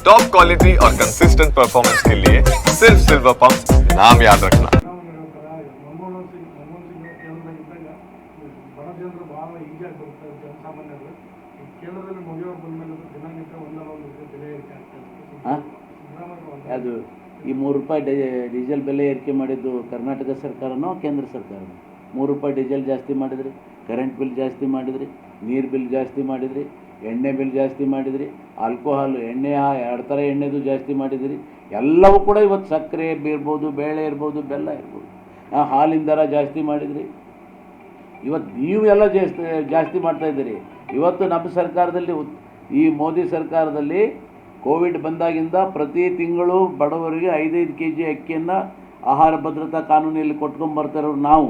Top quality और consistent performance के लिए सिर्फ सिल्वर पंप नाम याद रखना ಮನಮೋಹನ್ ಸಿಂಗ್ ಮನಮೋಹನ್ ಸಿಂಗ್ ಕೇಂದ್ರದಾಗಿದ್ದಾಗ ಬಡ ಜನರು ಭಾಳ ಈಸಿಯಾಗಿ ಬರುತ್ತೆ ಜನಸಾಮಾನ್ಯರು ಈ ಕೇಂದ್ರದಲ್ಲಿ ಮೋದಿಯವರು ಬಂದ ಮೇಲೆ ದಿನಾಂಕ ಒಂದಲ್ಲ ಒಂದು ರೀತಿ ಬೆಲೆ ಏರಿಕೆ ಆಗ್ತದೆ ಹಾ? ಸಿದ್ದರಾಮಯ್ಯ ಒಂದು- ಅದು ಈ ಮೂರು ರೂಪಾಯಿ ಡಿ- ಡೀಸೆಲ್ ಬೆಲೆ ಏರಿಕೆ ಮಾಡಿದ್ದು ಕರ್ನಾಟಕ ಸರ್ಕಾರನೋ ಕೇಂದ್ರ ಸರ್ಕಾರನೋ ಮೂರು ರೂಪಾಯಿ ಡೀಸೆಲ್ ಜಾಸ್ತಿ ಮಾಡಿದ್ರಿ ಕರೆಂಟ್ ಬಿಲ್ ಜಾಸ್ತಿ ಮಾಡಿದ್ರಿ ನೀರು ಬಿಲ್ ಜಾಸ್ತಿ ಮಾಡಿದ್ರಿ ಎಣ್ಣೆ ಬಿಲ್ ಜಾಸ್ತಿ ಮಾಡಿದಿರಿ, ಆಲ್ಕೋಹಾಲ್ ಎಣ್ಣೆ, ಆ ಎರಡು ಥರ ಎಣ್ಣೆದು ಜಾಸ್ತಿ ಮಾಡಿದಿರಿ, ಎಲ್ಲವೂ ಕೂಡ ಇವತ್ತು ಸಕ್ಕರೆ ಇರ್ಬೋದು ಬೇಳೆ ಇರ್ಬೋದು, ಬೆಲ್ಲ ಇರ್ಬೋದು. ಹಾಲಿನ ದರ ಜಾಸ್ತಿ ಮಾಡಿದ್ರಿ. ಇವತ್ತು ನೀವು ಎಲ್ಲ ಜಾಸ್ತಿ ಜಾಸ್ತಿ ಮಾಡ್ತಾ ಇದ್ದೀರಿ. ಇವತ್ತು ನಮ್ಮ ಸರ್ಕಾರದಲ್ಲಿ ಈ ಮೋದಿ ಸರ್ಕಾರದಲ್ಲಿ ಕೋವಿಡ್ ಬಂದಾಗಿಂದ ಪ್ರತಿ ತಿಂಗಳು ಬಡವರಿಗೆ ಐದೈದು ಕೆ ಜಿ ಅಕ್ಕಿಯನ್ನು ಆಹಾರ ಭದ್ರತಾ ಕಾನೂನಿನಲ್ಲಿ ಕೊಟ್ಕೊಂಡು ಬರ್ತಾರೋರು ನಾವು.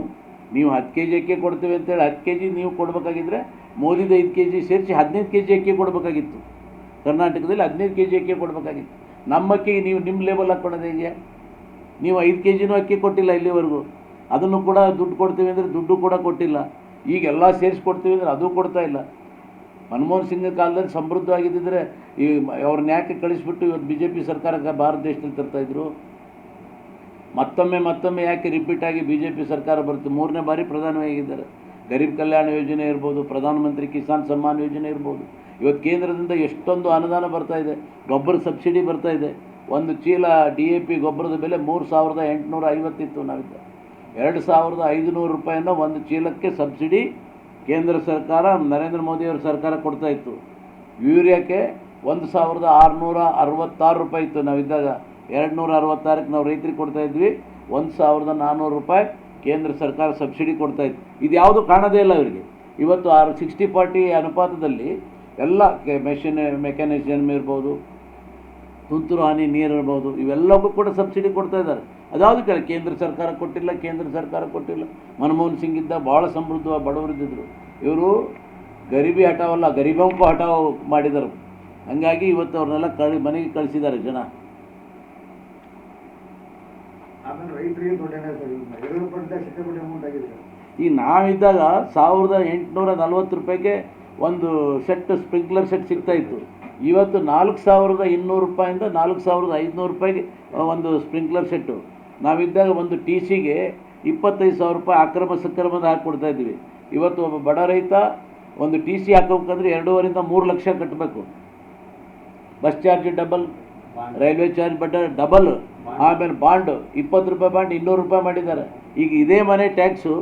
ನೀವು ಹತ್ತು ಕೆ ಜಿ ಅಕ್ಕಿ ಕೊಡ್ತೀವಿ ಅಂತೇಳಿ ಹತ್ತು ಕೆ ಜಿ ನೀವು ಕೊಡಬೇಕಾಗಿದ್ರೆ ಮೋದಿದು ಐದು ಕೆ ಜಿ ಸೇರಿಸಿ ಹದಿನೈದು ಕೆ ಜಿ ಅಕ್ಕಿ ಕೊಡಬೇಕಾಗಿತ್ತು. ಕರ್ನಾಟಕದಲ್ಲಿ ಹದಿನೈದು ಕೆ ಜಿ ಅಕ್ಕಿ ಕೊಡಬೇಕಾಗಿತ್ತು. ನಮ್ಮ ಅಕ್ಕಿಗೆ ನೀವು ನಿಮ್ಮ ಲೇಬಲ್ ಹಾಕ್ಕೊಳ್ಳೋದು ಹೇಗೆ ನೀವು ಐದು ಕೆ ಜಿನೂ ಅಕ್ಕಿ ಕೊಟ್ಟಿಲ್ಲ ಇಲ್ಲಿವರೆಗೂ. ಅದನ್ನು ಕೂಡ ದುಡ್ಡು ಕೊಡ್ತೀವಿ ಅಂದರೆ ದುಡ್ಡು ಕೂಡ ಕೊಟ್ಟಿಲ್ಲ. ಈಗೆಲ್ಲ ಸೇರಿಸಿ ಕೊಡ್ತೀವಿ ಅಂದರೆ ಅದು ಕೊಡ್ತಾ ಇಲ್ಲ. ಮನಮೋಹನ್ ಸಿಂಗ್ ಕಾಲದಲ್ಲಿ ಸಮೃದ್ಧವಾಗಿದ್ದರೆ ಈ ಅವ್ರನ್ನ ಯಾಕೆ ಕಳಿಸ್ಬಿಟ್ಟು ಇವತ್ತು ಬಿ ಜೆ ಪಿ ಸರ್ಕಾರಕ್ಕೆ ಭಾರತ ದೇಶದಲ್ಲಿ ತರ್ತಾಯಿದ್ರು ಮತ್ತೊಮ್ಮೆ ಮತ್ತೊಮ್ಮೆ ಯಾಕೆ ರಿಪೀಟ್ ಆಗಿ ಬಿ ಜೆ ಪಿ ಸರ್ಕಾರ ಬರುತ್ತೆ? ಮೂರನೇ ಬಾರಿ ಪ್ರಧಾನವಾಗಿದ್ದಾರೆ ಗರೀಬ್ ಕಲ್ಯಾಣ ಯೋಜನೆ ಇರ್ಬೋದು ಪ್ರಧಾನಮಂತ್ರಿ ಕಿಸಾನ್ ಸಮ್ಮಾನ್ ಯೋಜನೆ ಇರ್ಬೋದು. ಇವತ್ತು ಕೇಂದ್ರದಿಂದ ಎಷ್ಟೊಂದು ಅನುದಾನ ಬರ್ತಾ ಇದೆ. ಗೊಬ್ಬರ ಸಬ್ಸಿಡಿ ಬರ್ತಾ ಇದೆ. ಒಂದು ಚೀಲ ಡಿ ಎ ಪಿ ಗೊಬ್ಬರದ ಬೆಲೆ ಮೂರು ಸಾವಿರದ ಎಂಟುನೂರ ಐವತ್ತಿತ್ತು ನಾವಿದ್ದ. ಎರಡು ಸಾವಿರದ ಐದುನೂರು ರೂಪಾಯಿನ ಒಂದು ಚೀಲಕ್ಕೆ ಸಬ್ಸಿಡಿ ಕೇಂದ್ರ ಸರ್ಕಾರ, ನರೇಂದ್ರ ಮೋದಿಯವರ ಸರ್ಕಾರ ಕೊಡ್ತಾ ಇತ್ತು. ಯೂರಿಯಾಕ್ಕೆ ಒಂದು ಸಾವಿರದ ಆರುನೂರ ಅರವತ್ತಾರು ರೂಪಾಯಿ ಇತ್ತು ನಾವಿದ್ದಾಗ. ಎರಡು ನೂರ ಅರವತ್ತಾರಕ್ಕೆ ನಾವು ರೈತರಿಗೆ ಕೊಡ್ತಾ ಇದ್ವಿ. ಒಂದು ಸಾವಿರದ ನಾನ್ನೂರು ರೂಪಾಯಿ. ಕೇಂದ್ರ ಸರ್ಕಾರ ಸಬ್ಸಿಡಿ ಕೊಡ್ತಾ ಇತ್ತು. ಇದು ಯಾವುದು ಕಾಣೋದೇ ಇಲ್ಲ ಇವರಿಗೆ. ಇವತ್ತು ಆರು ಸಿಕ್ಸ್ಟಿ ಫಾರ್ಟಿ ಅನುಪಾತದಲ್ಲಿ ಎಲ್ಲ ಮೆಷಿನ್ ಮೆಕ್ಯಾನಿಸಮ್ ಇರ್ಬೋದು, ತುಂತುರು ಹಾನಿ, ನೀರು ಇರ್ಬೋದು ಇವೆಲ್ಲವೂ ಕೂಡ ಸಬ್ಸಿಡಿ ಕೊಡ್ತಾ ಇದ್ದಾರೆ. ಅದಾವುದು ಕೇಳಿ, ಕೇಂದ್ರ ಸರ್ಕಾರ ಕೊಟ್ಟಿಲ್ಲ, ಕೇಂದ್ರ ಸರ್ಕಾರ ಕೊಟ್ಟಿಲ್ಲ. ಮನಮೋಹನ್ ಸಿಂಗ್ ಇದ್ದ ಭಾಳ ಸಮೃದ್ಧ ಬಡವರಿದ್ದರು ಇವರು ಗರೀಬಿ ಹಠವಲ್ಲ ಗರೀಬಂಪು ಹಠ ಮಾಡಿದರು. ಹಂಗಾಗಿ ಇವತ್ತು ಅವ್ರನ್ನೆಲ್ಲ ಕಳಿ ಮನೆಗೆ ಕಳಿಸಿದ್ದಾರೆ ಜನ ಆಮೇಲೆ ರೈತರಿಗೆ ದೊಡ್ಡ ಎಣ್ಣೆ ಸರ್ ಇವ್ರನ್ನ ಎರಡು ರೂಪಾಯಿ ಸಿಕ್ಕಾಪಟ್ಟೆ ಅಮೌಂಟ್ ಆಗಿದೆ ಸರ್ ಈ ನಾವಿದ್ದಾಗ ಸಾವಿರದ ಎಂಟುನೂರ ನಲ್ವತ್ತು ರೂಪಾಯಿಗೆ ಒಂದು ಸೆಟ್ ಸ್ಪ್ರಿಂಕ್ಲರ್ ಸೆಟ್ ಸಿಗ್ತಾ ಇತ್ತು. ಇವತ್ತು ನಾಲ್ಕು ಸಾವಿರದ ಇನ್ನೂರು ರೂಪಾಯಿಂದ ನಾಲ್ಕು ಸಾವಿರದ ಐದುನೂರು ರೂಪಾಯಿಗೆ ಒಂದು ಸ್ಪ್ರಿಂಕ್ಲರ್ ಸೆಟ್ಟು ನಾವಿದ್ದಾಗ ಒಂದು ಟಿ ಸಿಗೆ ಇಪ್ಪತ್ತೈದು ಸಾವಿರ ರೂಪಾಯಿ ಅಕ್ರಮ ಸಕ್ರಮದ ಹಾಕ್ಕೊಡ್ತಾ ಇದ್ವಿ ಇವತ್ತು ಒಬ್ಬ ಬಡ ರೈತ ಒಂದು ಟಿ ಸಿ ಹಾಕೋಬೇಕಂದ್ರೆ ಎರಡೂವರೆಯಿಂದ ಮೂರು ಲಕ್ಷ ಕಟ್ಟಬೇಕು bus charge double railway charge ಬಡ್ಡ double. ಆಮೇಲೆ ಬಾಂಡ್, ಇಪ್ಪತ್ತು ರೂಪಾಯಿ ಬಾಂಡ್, ಇನ್ನೂರು ರೂಪಾಯಿ ಮಾಡಿದ್ದಾರೆ. ಈಗ ಇದೇ ಮನೆ ಟ್ಯಾಕ್ಸು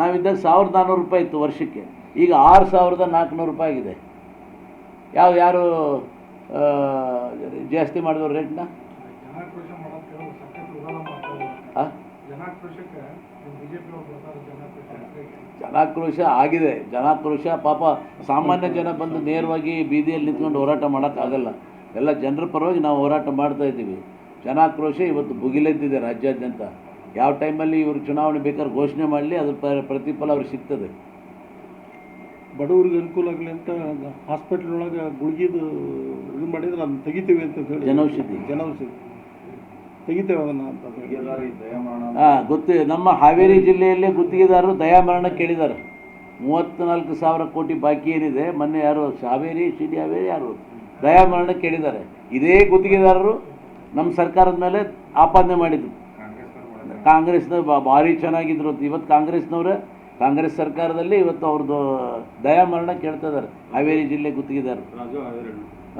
ನಾವಿದ್ದಾಗ ಸಾವಿರದ ನಾನ್ನೂರು ರೂಪಾಯಿ ಇತ್ತು ವರ್ಷಕ್ಕೆ. ಈಗ ಆರು ಸಾವಿರದ ನಾಲ್ಕುನೂರು ರೂಪಾಯಿ ಆಗಿದೆ. ಯಾವ, ಯಾರು ಜಾಸ್ತಿ ಮಾಡಿದವ್ರು ರೇಟ್ನ ಜನಾಕ್ರೋಶ ಆಗಿದೆ. ಜನಾಕ್ರೋಶ, ಪಾಪ ಸಾಮಾನ್ಯ ಜನ ಬಂದು ನೇರವಾಗಿ ಬೀದಿಯಲ್ಲಿ ನಿಂತ್ಕೊಂಡು ಹೋರಾಟ ಮಾಡೋಕ್ಕಾಗಲ್ಲ. ಎಲ್ಲ ಜನರ ಪರವಾಗಿ ನಾವು ಹೋರಾಟ ಮಾಡ್ತಾ ಇದ್ದೀವಿ. ಜನಾಕ್ರೋಶ ಇವತ್ತು ಭುಗಿಲೆದ್ದಿದೆ ರಾಜ್ಯಾದ್ಯಂತ. ಯಾವ ಟೈಮಲ್ಲಿ ಇವರು ಚುನಾವಣೆ ಬೇಕಾದ್ರೆ ಘೋಷಣೆ ಮಾಡಲಿ ಅದ್ರ ಪ್ರತಿಫಲ ಅವ್ರಿಗೆ ಸಿಗ್ತದೆ. ಬಡವ್ರಿಗೆ ಅನುಕೂಲ ಆಗಲಿ ಅಂತ ಹಾಸ್ಪಿಟ್ಲ್ ಒಳಗೆ ಗುಳಿಗಿದು ಇದು ಮಾಡಿದ್ರೆ ಅದನ್ನ ತೆಗಿತೀವಿ ಅಂತ ಹೇಳಿ. ಜನೌಷಧಿ. ಜನೌಷಧಿ. ತೆಗಿತೇವೆ ಅದನ್ನು ಅಂತ ಹಾಂ ಗೊತ್ತು ನಮ್ಮ ಹಾವೇರಿ ಜಿಲ್ಲೆಯಲ್ಲೇ ಗುತ್ತಿಗೆದಾರರು ದಯಾಮರಣ ಕೇಳಿದ್ದಾರೆ ಮೂವತ್ತ್ನಾಲ್ಕು ಸಾವಿರ ಕೋಟಿ ಬಾಕಿ ಏನಿದೆ ಮೊನ್ನೆ ಯಾರು ಹಾವೇರಿ ಸಿಡಿ ಹಾವೇರಿ ಯಾರು ದಯಾಮರಣ ಕೇಳಿದ್ದಾರೆ. ಇದೇ ಗುತ್ತಿಗೆದಾರರು ನಮ್ಮ ಸರ್ಕಾರದ ಮೇಲೆ ಆಪಾದನೆ ಮಾಡಿದ್ರು. ಕಾಂಗ್ರೆಸ್ನ ಬಾ- ಭಾರಿ ಚೆನ್ನಾಗಿದ್ರು. ಇವತ್ತು ಕಾಂಗ್ರೆಸ್ನವ್ರೆ ಕಾಂಗ್ರೆಸ್ ಸರ್ಕಾರದಲ್ಲಿ ಇವತ್ತು ಅವ್ರದ್ದು ದಯಾಮರಣ ಕೇಳ್ತಾ ಇದ್ದಾರೆ. ಹಾವೇರಿ ಜಿಲ್ಲೆ ಗುತ್ತಿಗೆದಾರರು.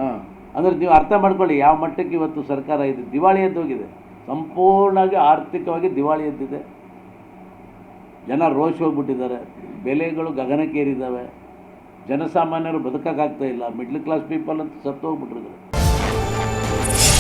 ಹಾಂ. ಅಂದರೆ ನೀವು ಅರ್ಥ ಮಾಡ್ಕೊಳ್ಳಿ ಯಾವ ಮಟ್ಟಕ್ಕೆ ಇವತ್ತು ಸರ್ಕಾರ ಇದೆ. ದಿವಾಳಿ ಎದ್ದೋಗಿದೆ. ಸಂಪೂರ್ಣವಾಗಿ ಆರ್ಥಿಕವಾಗಿ ದಿವಾಳಿ ಎದ್ದಿದೆ. ಜನ ರೋಷ ಹೋಗ್ಬಿಟ್ಟಿದ್ದಾರೆ. ಬೆಲೆಗಳು ಗಗನಕ್ಕೇರಿದ್ದಾವೆ. ಜನಸಾಮಾನ್ಯರು ಬದುಕಕ್ಕಾಗ್ತಾ ಇಲ್ಲ. ಮಿಡ್ಲ್ ಕ್ಲಾಸ್ ಪೀಪಲ್ ಅಂತ ಸತ್ತು ಹೋಗ್ಬಿಟ್ಟಿದ್ದಾರೆ